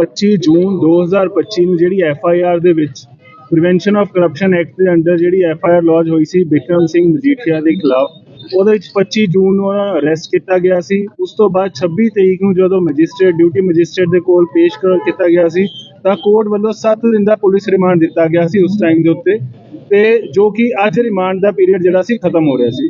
25 ਜੂਨ 2025 ਨੂੰ ਜਿਹੜੀ F I R ਦੇ ਵਿੱਚ ਪ੍ਰੀਵੈਂਸ਼ਨ ਆਫ ਕਰਪਸ਼ਨ ਐਕਟ ਦੇ ਅੰਡਰ ਜਿਹੜੀ ਐਫ ਆਈ ਆਰ ਲੌਜ ਹੋਈ ਸੀ ਬਿਕਰਮ ਸਿੰਘ ਮਜੀਠੀਆ ਦੇ ਖਿਲਾਫ, ਉਹਦੇ ਵਿੱਚ 25 ਜੂਨ ਨੂੰ ਉਹਨਾਂ ਅਰੈਸਟ ਕੀਤਾ ਗਿਆ ਸੀ। ਉਸ ਤੋਂ ਬਾਅਦ 26 ਤਰੀਕ ਨੂੰ ਜਦੋਂ ਮੈਜਿਸਟ੍ਰੇਟ ਡਿਊਟੀ ਮੈਜਿਸਟ੍ਰੇਟ ਦੇ ਕੋਲ ਪੇਸ਼ ਕਰ ਕੀਤਾ ਗਿਆ ਸੀ, ਤਾਂ ਕੋਰਟ ਵੱਲੋਂ 7 ਦਿਨ ਦਾ ਪੁਲਿਸ ਰਿਮਾਂਡ ਦਿੱਤਾ ਗਿਆ ਸੀ ਉਸ ਟਾਈਮ ਦੇ ਉੱਤੇ। ਤੇ ਜੋ ਕਿ ਅੱਜ ਰਿਮਾਂਡ ਦਾ ਪੀਰੀਅਡ ਜਿਹੜਾ ਸੀ, ਖਤਮ ਹੋ ਰਿਹਾ ਸੀ।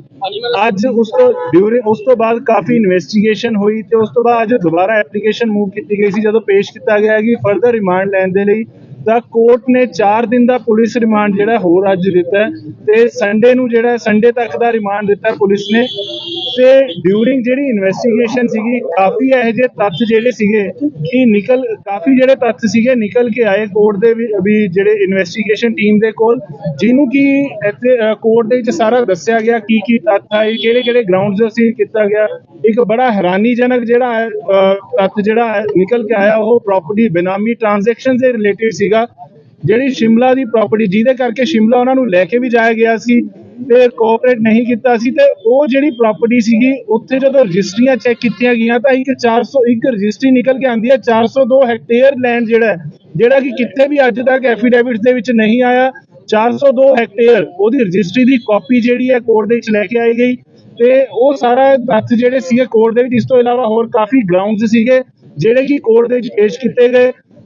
ਅੱਜ ਉਸ ਤੋਂ ਡਿਊਰਿੰਗ ਉਸ ਤੋਂ ਬਾਅਦ ਕਾਫੀ ਇਨਵੈਸਟੀਗੇਸ਼ਨ ਹੋਈ ਤੇ ਉਸ ਤੋਂ ਬਾਅਦ ਅੱਜ ਦੁਬਾਰਾ ਐਪਲੀਕੇਸ਼ਨ ਮੂਵ ਕੀਤੀ ਗਈ ਸੀ, ਜਦੋਂ ਪੇਸ਼ ਕੀਤਾ ਗਿਆ ਕਿ ਫਰਦਰ ਰਿਮਾਂਡ ਲੈਣ ਦੇ ਲਈ ਤਾਂ ਕੋਰਟ ਨੇ 4 ਦਿਨ ਦਾ ਪੁਲਿਸ ਰਿਮਾਂਡ ਜਿਹੜਾ ਹੋਰ ਅੱਜ ਦਿੱਤਾ ਤੇ ਸੰਡੇ ਨੂੰ ਜਿਹੜਾ, ਸੰਡੇ ਤੱਕ ਦਾ ਰਿਮਾਂਡ ਦਿੱਤਾ ਪੁਲਿਸ ਨੇ। ਤੇ ਡਿਊਰਿੰਗ ਜਿਹੜੀ ਇਨਵੈਸਟੀਗੇਸ਼ਨ ਸੀਗੀ, ਕਾਫੀ ਇਹੋ ਜਿਹੇ ਤੱਥ ਜਿਹੜੇ ਸੀਗੇ ਕਿ ਨਿਕਲ, ਕਾਫੀ ਜਿਹੜੇ ਤੱਥ ਸੀਗੇ ਨਿਕਲ ਕੇ ਆਏ ਕੋਰਟ ਦੇ ਵੀ ਜਿਹੜੇ ਇਨਵੈਸਟੀਗੇਸ਼ਨ ਟੀਮ ਦੇ ਕੋਲ, ਜਿਹਨੂੰ ਕਿ ਇੱਥੇ ਕੋਰਟ ਦੇ ਵਿੱਚ ਸਾਰਾ ਦੱਸਿਆ ਗਿਆ ਕੀ ਕੀ ਤੱਥ ਆਏ, ਕਿਹੜੇ ਕਿਹੜੇ ਗਰਾਊਂਡਸ ਅਸੀਂ ਕੀਤਾ ਗਿਆ। ਇੱਕ ਬੜਾ ਹੈਰਾਨੀਜਨਕ ਜਿਹੜਾ ਹੈ ਤੱਥ ਜਿਹੜਾ ਹੈ ਨਿਕਲ ਕੇ ਆਇਆ, ਉਹ ਪ੍ਰਾਪਰਟੀ ਬਿਨਾਮੀ ਟ੍ਰਾਂਜੈਕਸ਼ਨ ਦੇ ਰਿਲੇਟਡ ਸੀਗਾ। ਜਿਹੜੀ ਸ਼ਿਮਲਾ ਦੀ ਪ੍ਰਾਪਰਟੀ ਜਿਹਦੇ ਕਰਕੇ ਸ਼ਿਮਲਾ ਉਹਨਾਂ ਨੂੰ ਲੈ ਕੇ ਵੀ ਜਾਇਆ ਗਿਆ ਸੀ ਤੇ ਕੋਆਪਰੇਟ ਨਹੀਂ ਕੀਤਾ ਸੀ ਤੇ ਉਹ ਜਿਹੜੀ ਪ੍ਰਾਪਰਟੀ ਸੀਗੀ, ਉੱਥੇ ਜਦੋਂ ਰਜਿਸਟਰੀਆਂ ਚੈੱਕ ਕੀਤੀਆਂ ਗਈਆਂ ਤਾਂ ਇੱਕ 401 ਰਜਿਸਟਰੀ ਨਿਕਲ ਕੇ ਆਂਦੀ ਹੈ 402 ਹੈਕਟੇਅਰ ਲੈਂਡ ਜਿਹੜਾ ਜਿਹੜਾ ਕਿ ਕਿਤੇ ਵੀ ਅੱਜ ਤੱਕ ਐਫੀਡੇਵਿਟਸ ਦੇ ਵਿੱਚ ਨਹੀਂ ਆਇਆ 402 ਹੈਕਟੇਅਰ ਉਹਦੀ ਰਜਿਸਟਰੀ ਦੀ ਕਾਪੀ ਜਿਹੜੀ ਹੈ ਕੋਰਟ ਦੇ ਵਿੱਚ ਲੈ ਕੇ ਆਈ ਗਈ ਤੇ ਉਹ ਸਾਰਾ ਤੱਥ ਜਿਹੜੇ ਸੀਗੇ ਕੋਰਟ ਦੇ ਵਿੱਚ, ਇਸ ਤੋਂ ਇਲਾਵਾ ਹੋਰ ਕਾਫੀ ਗਰਾਊਂਡਸ ਸੀਗੇ ਜਿਹੜੇ ਕਿ ਕੋਰਟ ਦੇ ਵਿੱਚ ਪੇਸ਼ ਕੀਤੇ ਗਏ।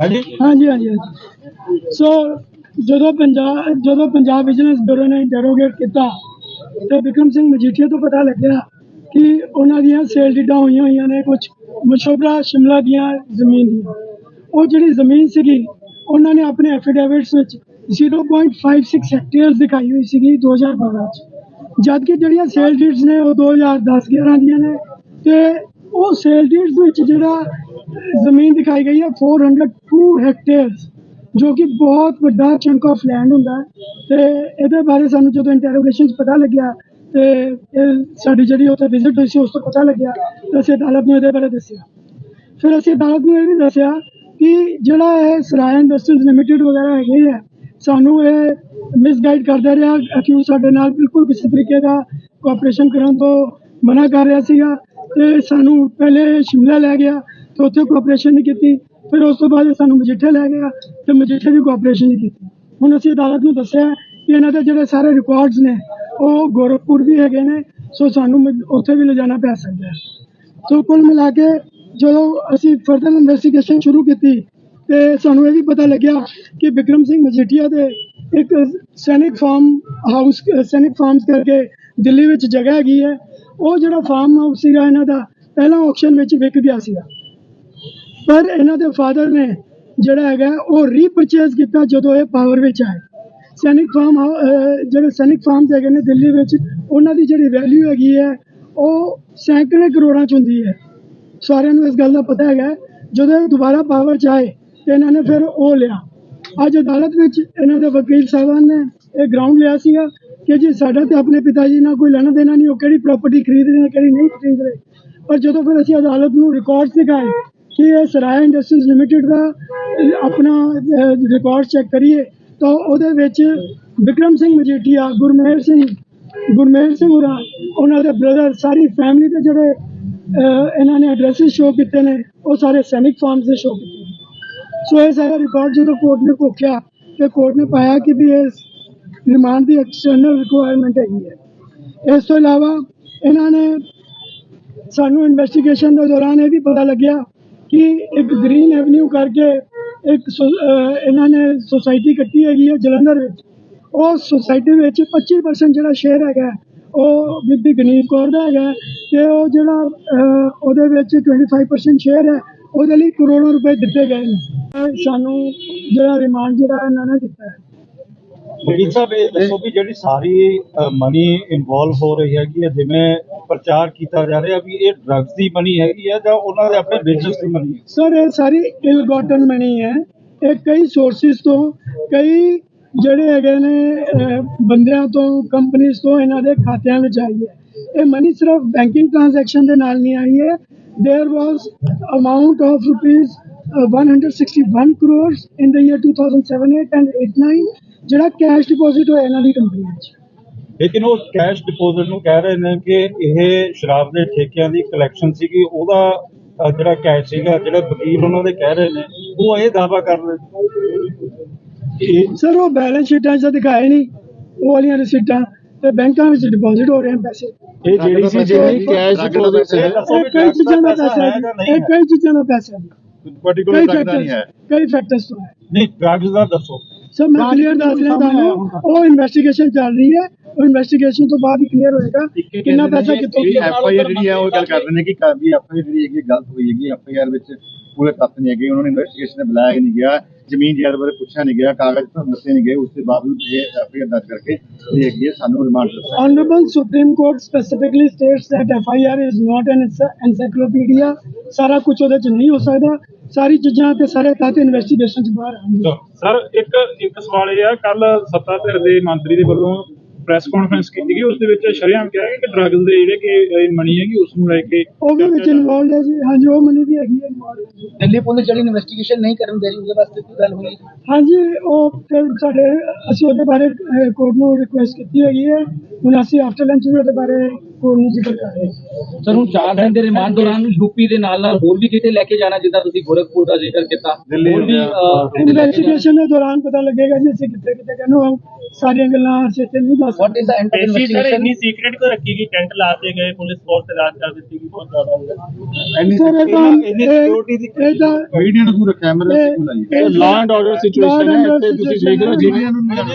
ਹਾਂਜੀ? ਹਾਂਜੀ ਹਾਂਜੀ ਹਾਂਜੀ। ਸੋ ਜਦੋਂ ਪੰਜਾਬ ਜਦੋਂ ਪੰਜਾਬ ਵਿਜੀਲੈਂਸ ਬਿਊਰੋ ਨੇ ਡੈਰੋਗੇਟ ਕੀਤਾ, ਤੇ ਵਿਕਰਮ ਸਿੰਘ ਮਜੀਠੀਆ ਤੋਂ ਪਤਾ ਲੱਗਿਆ ਕਿ ਉਹਨਾਂ ਦੀਆਂ ਸੇਲ ਡੀਡਾਂ ਹੋਈਆਂ ਹੋਈਆਂ ਨੇ ਕੁਝ ਮਸ਼ੋਬਰਾ ਸ਼ਿਮਲਾ ਦੀਆਂ ਜ਼ਮੀਨ ਦੀਆਂ। ਉਹ ਜਿਹੜੀ ਜ਼ਮੀਨ ਸੀਗੀ, ਉਹਨਾਂ ਨੇ ਆਪਣੇ ਐਫੀਡੇਵਿਟਸ ਵਿੱਚ 0.56 ਹੈਕਟੇਅਰ ਦਿਖਾਈ ਹੋਈ ਸੀਗੀ 2012 ਚ। ਜਦ ਕਿ ਜਿਹੜੀਆਂ ਸੇਲ ਡੀਡਸ ਨੇ ਉਹ 2010 11 ਦੀਆਂ ਨੇ, ਤੇ ਉਹ ਸੇਲ ਡੀਡਸ ਵਿੱਚ ਜਿਹੜਾ ਜ਼ਮੀਨ ਦਿਖਾਈ ਗਈ ਹੈ 402 ਹੈਕਟੇਅਰਸ ਜੋ ਕਿ ਬਹੁਤ ਵੱਡਾ ਚੰਕ ਆਫ ਲੈਂਡ ਹੁੰਦਾ ਹੈ ਤੇ ਇਹਦੇ ਬਾਰੇ ਸਾਨੂੰ ਜਦੋਂ ਇੰਟਰੋਗੇਸ਼ਨ 'ਚ ਪਤਾ ਲੱਗਿਆ ਤੇ ਇਹ ਸਾਡੀ ਜਿਹੜੀ ਉੱਥੇ ਵਿਜ਼ਿਟ ਹੋਈ ਸੀ, ਉਸ ਤੋਂ ਪਤਾ ਲੱਗਿਆ, ਤੇ ਅਸੀਂ ਅਦਾਲਤ ਨੂੰ ਇਹਦੇ ਬਾਰੇ ਦੱਸਿਆ। ਫਿਰ ਅਸੀਂ ਅਦਾਲਤ ਨੂੰ ਇਹ ਵੀ ਦੱਸਿਆ ਕਿ ਜਿਹੜਾ ਇਹ ਸਰਾਇਆ ਇੰਡਸਟਰੀਜ਼ ਲਿਮਿਟਿਡ ਵਗੈਰਾ ਹੈਗੇ ਆ, ਸਾਨੂੰ ਇਹ ਮਿਸਗਾਈਡ ਕਰਦਾ ਰਿਹਾ ਅਕਿਊਜ਼ ਸਾਡੇ ਨਾਲ ਬਿਲਕੁਲ ਕਿਸੇ ਤਰੀਕੇ ਦਾ ਕੋਆਪਰੇਸ਼ਨ ਕਰਨ ਤੋਂ ਮਨਾ ਕਰ ਰਿਹਾ ਸੀਗਾ। ਤੇ ਸਾਨੂੰ ਪਹਿਲੇ ਸ਼ਿਮਲਾ ਲੈ ਗਿਆ ਤੇ ਉੱਥੇ ਕੋਆਪਰੇਸ਼ਨ ਨਹੀਂ ਕੀਤੀ, ਫਿਰ ਉਸ ਤੋਂ ਬਾਅਦ ਸਾਨੂੰ ਮਜੀਠੇ ਲੈ ਗਿਆ ਤੇ ਮਜੀਠੇ ਵੀ ਕੋਆਪਰੇਸ਼ਨ ਨਹੀਂ ਕੀਤੀ। ਹੁਣ ਅਸੀਂ ਅਦਾਲਤ ਨੂੰ ਦੱਸਿਆ ਕਿ ਇਹਨਾਂ ਦੇ ਜਿਹੜੇ ਸਾਰੇ ਰਿਕਾਰਡਸ ਨੇ, ਉਹ ਗੋਰਖਪੁਰ ਵੀ ਹੈਗੇ ਨੇ, ਸੋ ਸਾਨੂੰ ਮ- ਉੱਥੇ ਵੀ ਲਿਜਾਣਾ ਪੈ ਸਕਦਾ ਹੈ। ਸੋ ਕੁੱਲ ਮਿਲਾ ਕੇ ਜਦੋਂ ਅਸੀਂ ਫਰਦਰ ਇਨਵੈਸਟੀਗੇਸ਼ਨ ਸ਼ੁਰੂ ਕੀਤੀ ਤੇ ਸਾਨੂੰ ਇਹ ਵੀ ਪਤਾ ਲੱਗਿਆ ਕਿ ਵਿਕਰਮ ਸਿੰਘ ਮਜੀਠੀਆ ਦੇ ਇੱਕ ਸੈਨਿਕ ਫਾਰਮ ਹਾਊਸ ਸੈਨਿਕ ਫਾਰਮਸ ਕਰਕੇ ਦਿੱਲੀ ਵਿੱਚ ਜਗ੍ਹਾ ਹੈਗੀ ਹੈ, ਉਹ ਜਿਹੜਾ ਫਾਰਮ ਹਾਊਸ ਸੀਗਾ ਇਹਨਾਂ ਦਾ, ਪਹਿਲਾਂ ਆਕਸ਼ਨ ਵਿੱਚ ਵਿਕ ਗਿਆ ਸੀਗਾ। ਪਰ ਇਹਨਾਂ ਦੇ ਫਾਦਰ ਨੇ ਜਿਹੜਾ ਹੈਗਾ, ਉਹ ਰੀਪਰਚੇਜ਼ ਕੀਤਾ ਜਦੋਂ ਇਹ ਪਾਵਰ ਵਿੱਚ ਆਏ। ਸੈਨਿਕ ਫਾਰਮ ਹਾਊ- ਜਿਹੜੇ ਸੈਨਿਕ ਫਾਰਮਸ ਹੈਗੇ ਨੇ ਦਿੱਲੀ ਵਿੱਚ, ਉਹਨਾਂ ਦੀ ਜਿਹੜੀ ਵੈਲਿਊ ਹੈਗੀ ਹੈ, ਉਹ ਸੈਂਕੜੇ ਕਰੋੜਾਂ ਚ ਹੁੰਦੀ ਹੈ। ਸਾਰਿਆਂ ਨੂੰ ਇਸ ਗੱਲ ਦਾ ਪਤਾ ਹੈਗਾ, ਜਦੋਂ ਇਹ ਦੁਬਾਰਾ ਪਾਵਰ ਚ ਆਏ, ਤੇ ਇਹਨਾਂ ਨੇ ਫਿਰ ਉਹ ਲਿਆ। ਅੱਜ ਅਦਾਲਤ ਵਿੱਚ ਇਹਨਾਂ ਦੇ ਵਕੀਲ ਸਾਹਿਬਾਨ ਨੇ ਇਹ ਗਰਾਊਂਡ ਲਿਆ ਸੀਗਾ ਕਿ ਜੀ ਸਾਡਾ ਤੇ ਆਪਣੇ ਪਿਤਾ ਜੀ ਨਾਲ ਕੋਈ ਲੈਣਾ ਦੇਣਾ ਨਹੀਂ, ਉਹ ਕਿਹੜੀ ਪ੍ਰਾਪਰਟੀ ਖਰੀਦ ਰਹੇ ਨੇ, ਕਿਹੜੀ ਨਹੀਂ ਖਰੀਦ ਰਹੇ ਪਰ ਜਦੋਂ ਫਿਰ ਅਸੀਂ ਅਦਾਲਤ ਨੂੰ ਰਿਕਾਰਡਸ ਦਿਖਾਏ ਕਿ ਇਹ ਸਰਾਇਆ ਇੰਡਸਟਰੀਜ਼ ਲਿਮਿਟਿਡ ਦਾ ਆਪਣਾ ਰਿਕਾਰਡ ਚੈੱਕ ਕਰੀਏ, ਤਾਂ ਉਹਦੇ ਵਿੱਚ ਵਿਕਰਮ ਸਿੰਘ ਮਜੀਠੀਆ ਗੁਰਮੇਰ ਸਿੰਘ ਗੁਰਮੇਰ ਸਿੰਘ ਹੋਰਾਂ, ਉਹਨਾਂ ਦੇ ਬ੍ਰਦਰ ਸਾਰੀ ਫੈਮਿਲੀ ਦੇ ਜਿਹੜੇ ਇਹਨਾਂ ਨੇ ਐਡਰੈਸਿਸ ਸ਼ੋ ਕੀਤੇ ਨੇ, ਉਹ ਸਾਰੇ ਸੈਨਿਕ ਫਾਰਮਸ ਦੇ ਸ਼ੋ ਕੀਤੇ ਨੇ। ਸੋ ਇਹ ਸਾਰਾ ਰਿਕਾਰਡ ਜਦੋਂ ਕੋਰਟ ਨੇ ਕੋਖਿਆ ਤੇ ਕੋਰਟ ਨੇ ਪਾਇਆ ਕਿ ਵੀ ਇਹ ਰਿਮਾਂਡ ਦੀ ਐਕਸਟਰਨਲ ਰਿਕੁਆਇਰਮੈਂਟ ਹੈਗੀ ਹੈ। ਇਸ ਤੋਂ ਇਲਾਵਾ ਇਹਨਾਂ ਨੇ ਸਾਨੂੰ ਇਨਵੈਸਟੀਗੇਸ਼ਨ ਦੇ ਦੌਰਾਨ ਇਹ ਵੀ ਪਤਾ ਲੱਗਿਆ ਕਿ ਇੱਕ ਗ੍ਰੀਨ ਐਵਨਿਊ ਕਰਕੇ ਇੱਕ ਸੁ- ਇਹਨਾਂ ਨੇ ਸੋਸਾਇਟੀ ਕੱਟੀ ਹੈਗੀ ਹੈ ਜਲੰਧਰ ਵਿੱਚ। ਉਹ ਸੋਸਾਇਟੀ ਵਿੱਚ 25% ਜਿਹੜਾ ਸ਼ੇਅਰ ਹੈਗਾ, ਉਹ ਬੀਬੀ ਗਨੀਤ ਕੌਰ ਦਾ ਹੈਗਾ ਤੇ ਉਹ ਜਿਹੜਾ ਉਹਦੇ ਵਿੱਚ 25% ਸ਼ੇਅਰ ਹੈ, ਉਹਦੇ ਲਈ ਕਰੋੜਾਂ ਰੁਪਏ ਦਿੱਤੇ ਗਏ ਨੇ। ਇਹ ਸਾਨੂੰ ਜਿਹੜਾ ਰਿਮਾਂਡ ਜਿਹੜਾ ਇਹਨਾਂ ਨੇ ਦਿੱਤਾ ਹੈ। ਲੇਕਿਨ ਸਾਹਿਬ ਇਹ ਦੱਸੋ ਵੀ ਜਿਹੜੀ ਸਾਰੀ ਮਨੀ ਇਨਵੋਲਵ ਹੋ ਰਹੀ ਹੈਗੀ ਹੈ ਜਿਵੇਂ ਪ੍ਰਚਾਰ ਕੀਤਾ ਜਾ ਰਿਹਾ ਵੀ ਇਹ ਡਰੱਗਸ ਦੀ ਮਨੀ ਹੈਗੀ ਹੈ ਜਾਂ ਉਹਨਾਂ ਦੇ ਆਪਣੇ ਬਿਜ਼ਨਸ ਦੀ ਮਨੀ ਸਰ ਇਹ ਸਾਰੀ ਇਲ ਗੋਟਨ ਮਨੀ ਹੈ। ਇਹ ਕਈ ਸੋਰਸਿਸ ਤੋਂ ਕਈ ਜਿਹੜੇ ਹੈਗੇ ਨੇ ਬੰਦਿਆਂ ਤੋਂ ਕੰਪਨੀਆਂ ਤੋਂ ਇਹਨਾਂ ਦੇ ਖਾਤਿਆਂ ਵਿੱਚ ਆਈ ਹੈ। ਇਹ ਮਨੀ ਸਿਰਫ ਬੈਂਕਿੰਗ ਟ੍ਰਾਂਜੈਕਸ਼ਨ ਦੇ ਨਾਲ ਨਹੀਂ ਆਈ ਹੈ। There was amount of rupees 161 crores in the year 2007 8 and ਜਿਹੜਾ ਕੈਸ਼ ਡਿਪੋਜ਼ਿਟ ਹੋਇਆ ਇਹਨਾਂ ਦੀ ਕੰਪਨੀਆਂ 'ਚ ਲੇਕਿਨ ਉਹ ਕੈਸ਼ ਡਿਪੋਜ਼ਿਟ ਨੂੰ ਕਹਿ ਰਹੇ ਨੇ ਕਿ ਇਹ ਸ਼ਰਾਬ ਦੇ ਠੇਕਿਆਂ ਦੀ ਕਲੈਕਸ਼ਨ ਸੀਗੀ ਉਹਦਾ ਜਿਹੜਾ ਕੈਸ਼ ਸੀਗਾ ਜਿਹੜੇ ਵਕੀਲ ਉਹਨਾਂ ਦੇ ਕਹਿ ਰਹੇ ਨੇ ਉਹ ਇਹ ਦਾਵਾ ਕਰ ਰਹੇ ਨੇ। ਸਰ ਉਹ ਬੈਲੈਂਸ ਸ਼ੀਟਾਂ 'ਚ ਤਾਂ ਦਿਖਾਏ ਨਹੀਂ। ਉਹ ਵਾਲੀਆਂ ਰਸੀਟਾਂ ਤੇ ਬੈਂਕਾਂ ਵਿੱਚ ਡਿਪੋਜ਼ਿਟ ਹੋ ਰਹੇ ਹਨ ਪੈਸੇ। ਇਹ ਜਿਹੜੀ ਸੀ ਜਿਹੜੀ ਕੈਸ਼ ਡਿਪੋਜ਼ਿਟ ਇਹ ਦੱਸੋ ਇਹ ਕਈ ਚੀਜ਼ਾਂ ਦਾ ਪੈਸਾ ਹੈ ਜਾਂ ਹੈ। ਇਹ ਹੈ? ਕਈ ਚੀਜ਼ਾਂ ਦਾ ਪੈਸਾ ਹੈ। ਕਈ ਪਾਰਟਿਕੂਲਰ ਫੈਕਟਰਸ ਕਈ ਫੈਕਟਰਸ ਤੋਂ ਹੈ। ਨਹੀਂ ਡਰੱਗਸ ਦਾ ਦੱਸੋ। ਸਰ ਮੈਂ ਕਲੀਅਰ ਦੱਸ ਰਿਹਾ ਤੁਹਾਨੂੰ। ਉਹ ਇਨਵੈਸਟੀਗੇਸ਼ਨ ਚੱਲ ਰਹੀ ਹੈ। ਉਹ ਇਨਵੈਸਟੀਗੇਸ਼ਨ ਤੋਂ ਬਾਅਦ ਹੀ ਕਲੀਅਰ ਹੋਏਗਾ ਕਿੰਨਾ ਪੈਸਾ ਕਿੱਥੋਂ ਗਿਆ ਐਫ ਆਈ ਆਰ ਜਿਹੜੀ ਹੈ ਉਹ ਗੱਲ ਕਰ ਰਹੇ ਨੇ ਕਿ ਕਾਦੀ ਐਫ ਆਈ ਜਿਹੜੀ ਹੈਗੀ ਗਲਤ ਹੋਈ ਹੈਗੀ ਐਫ ਆਈ ਆਰ ਵਿੱਚ ਪੂਰੇ ਤੱਥ ਨਹੀਂ ਹੈਗੇ ਉਹਨਾਂ ਨੇ ਇਨਵੈਸਟੀਗੇਸ਼ਨ ਤੇ ਬੁਲਾਇਆ ਨਹੀਂ ਗਿਆ ਜ਼ਮੀਨ ਜਾਇਦਾਦ ਬਾਰੇ ਪੁੱਛਿਆ ਨਹੀਂ ਗਿਆ ਕਾਗਜ਼ ਤੋਂ ਦੱਸੇ ਨਹੀਂ ਗਏ ਉਸ ਦੇ ਬਾਵਜੂਦ ਇਹ ਐਫ ਆਈ ਆਰ ਦਰਜ ਕਰਕੇ ਇਹ ਹੈਗੀ ਹੈ ਸਾਨੂੰ ਰਿਮਾਂਡ ਦਿੱਤਾ। Honorable Supreme Court specifically states that FIR is not an ency- encyclopedia ਸਾਰਾ ਕੁਝ ਉਹਦੇ ਚ ਨਹੀਂ ਹੋ ਸਕਦਾ। ਸਾਰੀ ਚੀਜ਼ਾਂ ਤੇ ਸਾਰੇ ਤੱਥ ਇਨਵੈਸਟੀਗੇਸ਼ਨ ਚ ਬਾਹਰ ਆਉਣਗੇ। ਸਰ ਇੱਕ ਇੱਕ ਸਵਾਲ ਇਹ ਆ ਕੱਲ ਸੱਤਾ ਧਿਰ ਦੇ ਮੰਤਰੀ ਦੇ ਵੱਲੋਂ ਪ੍ਰੈਸ ਕਾਨਫਰੰਸ ਕੀਤੀ ਗਈ ਉਸ ਦੇ ਵਿੱਚ ਸ਼ਰੇਆਮ ਕਿਹਾ ਕਿ ਡਰੱਗਸ ਦੇ ਜਿਹੜੇ ਕਿ ਮਨੀ ਹੈਗੀ ਉਸ ਨੂੰ ਲੈ ਕੇ ਉਹ ਵੀ ਵਿੱਚ ਇਨਵੋਲਡ ਹੈ ਜੀ। ਹਾਂਜੀ ਉਹ ਮਨੀ ਵੀ ਹੈਗੀ ਹੈ involved। ਦਿੱਲੀ ਪੁਲਿਸ ਜਿਹੜੀ ਇਨਵੈਸਟੀਗੇਸ਼ਨ ਨਹੀਂ ਕਰਨ ਦੇ ਰਹੀ ਉਹਦੇ ਵਾਸਤੇ ਕੀ ਗੱਲ ਹੋਈ? ਹਾਂਜੀ ਉਹ ਫਿਰ ਸਾਡੇ ਅਸੀਂ ਉਹਦੇ ਬਾਰੇ ਕੋਰਟ ਨੂੰ ਰਿਕੁਐਸਟ ਕੀਤੀ ਹੈਗੀ ਹੈ। ਹੁਣ ਅਸੀਂ ਆਫਟਰ ਲੰਚ ਵੀ ਉਹਦੇ ਬਾਰੇ ਕੋਰਟ ਨੂੰ ਜ਼ਿਕਰ ਕਰ ਰਹੇ ਹਾਂ ਸਰ ਹੁਣ ਚਾਰ ਦਿਨ ਦੇ ਰਿਮਾਂਡ ਦੌਰਾਨ ਯੂਪੀ ਦੇ ਨਾਲ ਨਾਲ ਹੋਰ ਵੀ ਕਿਤੇ ਲੈ ਕੇ ਜਾਣਾ ਜਿੱਦਾਂ ਤੁਸੀਂ ਗੋਰਖਪੁਰ ਦਾ ਜ਼ਿਕਰ ਕੀਤਾ ਹੋਰ ਵੀ ਇਨਵੈਸਟੀਗੇਸ਼ਨ ਦੇ ਦੌਰਾਨ ਪਤਾ ਲੱਗੇਗਾ ਜੀ ਅਸੀਂ ਕਿੱਥੇ ਕਿੱਥੇ ਕਹਿੰਦੇ ਸਾਰੀਆਂ ਗੱਲਾਂ ਅਸੀਂ ਇੱਥੇ ਨਹੀਂ ਦੱਸ is the end of investigation? Secret ਕੋ ਰੱਖੀ ਗਈ? ਟੈਂਟ ਲਾ ਕੇ ਗਏ ਪੁਲਿਸ ਫੋਰਸ ਤੇ ਰਾਤ ਕਰ ਦਿੱਤੀ ਗਈ ਬਹੁਤ ਜ਼ਿਆਦਾ ਇੰਨੀ security ਦੀ ਇਹ ਤਾਂ ਮੀਡੀਆ ਨੂੰ ਦੂਰ ਰੱਖਿਆ ਮੇਰੇ ਇਹ- ਕੋਲ ਆਈ ਇਹ ਲਾਅ ਐਂਡ ਆਰਡਰ ਸਿਚੁਏਸ਼ਨ ਹੈ ਇੱਥੇ ਤੁਸੀਂ ਦੇਖ ਰਹੇ ਹੋ ਜਿਵੇਂ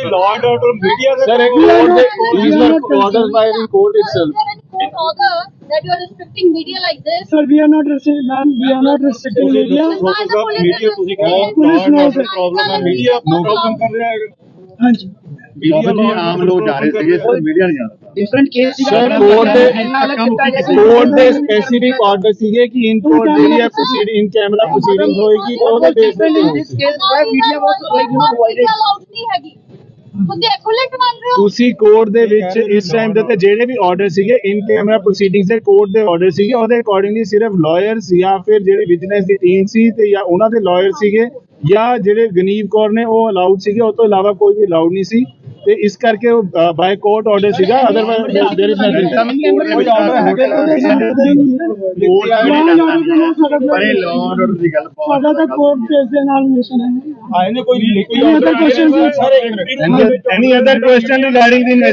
ਲਾਅ ਐਂਡ ਆਰਡਰ ਮੀਡੀਆ ਦੇ ਸਰ ਇੱਕ ਕੋਰਟ ਦੇ not- we these are were that you are restricting media like this? Sir, we are not restricting, ma'am, we are not restricting media. Media ਤੁਸੀਂ Police knows it. ਪ੍ਰੋਬਲਮ ਹੈ media problem ਕਰ ਰਿਹਾ ਹੈ ਹਾਂਜੀ media ਆਮ ਲੋਕ ਜਾ ਰਹੇ ਸੀਗੇ ਮੀਡੀਆ ਨਹੀਂ ਜਾਣਦਾ ਡਿਫਰੈਂਟ ਕੇਸ ਸਰ ਕੋਰਟ ਦੇ ਕੋਰਟ ਦੇ ਸਪੈਸੀਫਿਕ ਆਰਡਰ ਸੀਗੇ ਕਿ ਇਨ ਕੋਰਟ ਜਿਹੜੀ ਹੈ ਪ੍ਰੋਸੀਡ ਇਨ ਕੈਮਰਾ ਪ੍ਰੋਸੀਡਿੰਗ ਹੋਏਗੀ ਉਹਦੇ ਬੇਸ ਤੇ this case where media was like you know provided allowed ਨਹੀਂ ਹੈਗੀ ਉਹਦੇ ਐਕੁਲੇਟ ਮੰਨ ਰਹੇ ਹੋ। ਤੁਸੀਂ ਕੋਰਟ ਦੇ ਵਿੱਚ ਇਸ ਟਾਈਮ ਦੇ ਉੱਤੇ ਜਿਹੜੇ ਵੀ ਆਰਡਰ ਸੀਗੇ ਇਨ ਕੈਮਰਾ ਪ੍ਰੋਸੀਡਿੰਗਸ ਦੇ ਕੋਰਟ ਦੇ ਆਰਡਰ ਸੀਗੇ ਉਹਦੇ ਅਕੋਰਡਿੰਗਲੀ ਸਿਰਫ ਲਾਇਰਸ ਜਾਂ ਫਿਰ ਜਿਹੜੇ ਵਿਜੀਲੈਂਸ ਦੀ ਟੀਮ ਸੀ ਤੇ ਜਾਂ ਉਹਨਾਂ ਦੇ ਲਾਇਰ ਸੀਗੇ ਜਾਂ ਜਿਹੜੇ ਗਨੀਵ ਕੌਰ ਨੇ ਉਹ ਅਲਾਉਡ ਸੀਗੇ ਉਹ ਤੋਂ ਇਲਾਵਾ ਕੋਈ ਵੀ ਅਲਾਉਡ ਨਹੀਂ ਸੀ। ਤੇ ਇਸ ਕਰਕੇ ਉਹ ਬਾਈ ਕੋਰਟ ਆਰਡਰ ਸੀਗਾ ਅਦਰਵਾਈਜ਼ देयर इज नथिंग ਕੋਈ ਆਰਡਰ ਹੈਗਾ ਪਰ ਲਾਅ ਆਰਡਰ ਦੀ ਗੱਲ ਬਹੁਤ ਸਾਡਾ ਤਾਂ ਕੋਰਟ ਕੇਸ ਦੇ ਨਾਲ ਮਿਸ਼ਨ ਹੈ ਆਏ ਨੇ ਕੋਈ Any other questions, sir? ਸਾਰੇ any other question regarding the